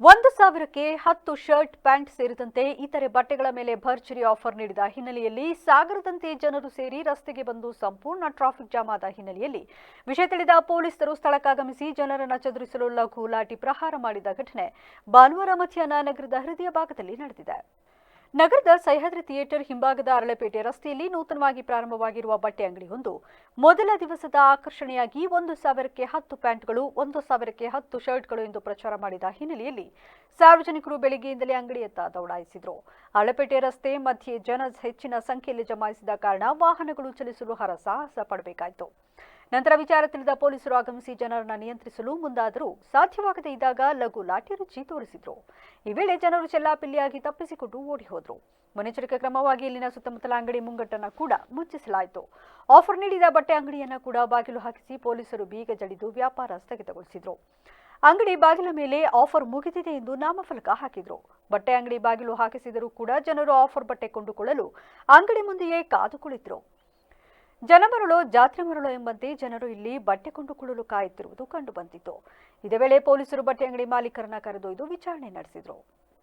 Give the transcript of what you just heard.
ಒಂದು ಸಾವಿರಕ್ಕೆ ಹತ್ತು ಶರ್ಟ್, ಪ್ಯಾಂಟ್ ಸೇರಿದಂತೆ ಇತರೆ ಬಟ್ಟೆಗಳ ಮೇಲೆ ಭರ್ಜರಿ ಆಫರ್ ನೀಡಿದ ಹಿನ್ನೆಲೆಯಲ್ಲಿ ಸಾಗರದಂತೆ ಜನರು ಸೇರಿ ರಸ್ತೆಗೆ ಬಂದು ಸಂಪೂರ್ಣ ಟ್ರಾಫಿಕ್ ಜಾಮ್ ಆದ ಹಿನ್ನೆಲೆಯಲ್ಲಿ ವಿಷಯ ತಿಳಿದ ಪೊಲೀಸರು ಸ್ಥಳಕ್ಕಾಗಮಿಸಿ ಜನರನ್ನು ಚದುರಿಸಲು ಲಘು ಲಾಠಿ ಪ್ರಹಾರ ಮಾಡಿದ ಘಟನೆ ಭಾನುವಾರ ಮಧ್ಯಾಹ್ನ ನಗರದ ಹೃದಯ ಭಾಗದಲ್ಲಿ ನಡೆದಿದೆ. ನಗರದ ಸಹ್ಯಾದ್ರಿ ಥಿಯೇಟರ್ ಹಿಂಭಾಗದ ಅರಳೆಪೇಟೆ ರಸ್ತೆಯಲ್ಲಿ ನೂತನವಾಗಿ ಪ್ರಾರಂಭವಾಗಿರುವ ಬಟ್ಟೆ ಅಂಗಡಿಯೊಂದು ಮೊದಲ ದಿವಸದ ಆಕರ್ಷಣೆಯಾಗಿ ಒಂದು ಸಾವಿರಕ್ಕೆ ಹತ್ತು ಪ್ಯಾಂಟ್ಗಳು, ಒಂದು ಸಾವಿರಕ್ಕೆ ಹತ್ತು ಶರ್ಟ್ಗಳು ಎಂದು ಪ್ರಚಾರ ಮಾಡಿದ ಹಿನ್ನೆಲೆಯಲ್ಲಿ ಸಾರ್ವಜನಿಕರು ಬೆಳಗ್ಗೆಯಿಂದಲೇ ಅಂಗಡಿಯತ್ತ ದೌಡಾಯಿಸಿದರು. ಅರಳೆಪೇಟೆ ರಸ್ತೆ ಮಧ್ಯೆ ಜನ ಹೆಚ್ಚಿನ ಸಂಖ್ಯೆಯಲ್ಲಿ ಜಮಾಯಿಸಿದ ಕಾರಣ ವಾಹನಗಳು ಚಲಿಸಲು ಹರಸಾಹಸ ಪಡಬೇಕಾಯಿತು. ನಂತರ ವಿಚಾರ ತಿಳಿದ ಪೊಲೀಸರು ಆಗಮಿಸಿ ಜನರನ್ನು ನಿಯಂತ್ರಿಸಲು ಮುಂದಾದರೂ ಸಾಧ್ಯವಾಗದೇ ಇದ್ದಾಗ ಲಘು ಲಾಠಿ ರುಚಿ ತೋರಿಸಿದ್ರು. ಈ ವೇಳೆ ಜನರು ಚೆಲ್ಲಾಪಿಲ್ಲಿಯಾಗಿ ತಪ್ಪಿಸಿಕೊಂಡು ಓಡಿ ಹೋದ್ರು. ಮುನ್ನೆಚ್ಚರಿಕೆ ಕ್ರಮವಾಗಿ ಇಲ್ಲಿನ ಸುತ್ತಮುತ್ತಲ ಅಂಗಡಿ ಮುಂಗಟ್ಟನ್ನು ಕೂಡ ಮುಚ್ಚಿಸಲಾಯಿತು. ಆಫರ್ ನೀಡಿದ ಬಟ್ಟೆ ಅಂಗಡಿಯನ್ನು ಕೂಡ ಬಾಗಿಲು ಹಾಕಿಸಿ ಪೊಲೀಸರು ಬೀಗ ಜಡಿದು ವ್ಯಾಪಾರ ಸ್ಥಗಿತಗೊಳಿಸಿದ್ರು. ಅಂಗಡಿ ಬಾಗಿಲ ಮೇಲೆ ಆಫರ್ ಮುಗಿದಿದೆ ಎಂದು ನಾಮಫಲಕ ಹಾಕಿದ್ರು. ಬಟ್ಟೆ ಅಂಗಡಿ ಬಾಗಿಲು ಹಾಕಿಸಿದರೂ ಕೂಡ ಜನರು ಆಫರ್ ಬಟ್ಟೆ ಕೊಂಡುಕೊಳ್ಳಲು ಅಂಗಡಿ ಮುಂದೆಯೇ ಕಾದು ಕುಳಿತರು. ಜನ ಮರಳೋ ಜಾತ್ರೆ ಮರುಳು ಎಂಬಂತೆ ಜನರು ಇಲ್ಲಿ ಬಟ್ಟೆ ಕೊಂಡುಕೊಳ್ಳಲು ಕಾಯುತ್ತಿರುವುದು ಕಂಡುಬಂದಿತ್ತು ಇದೇ ವೇಳೆ ಪೊಲೀಸರು ಬಟ್ಟೆ ಅಂಗಡಿ ಮಾಲೀಕರನ್ನ ಕರೆದೊಯ್ದು ವಿಚಾರಣೆ ನಡೆಸಿದರು.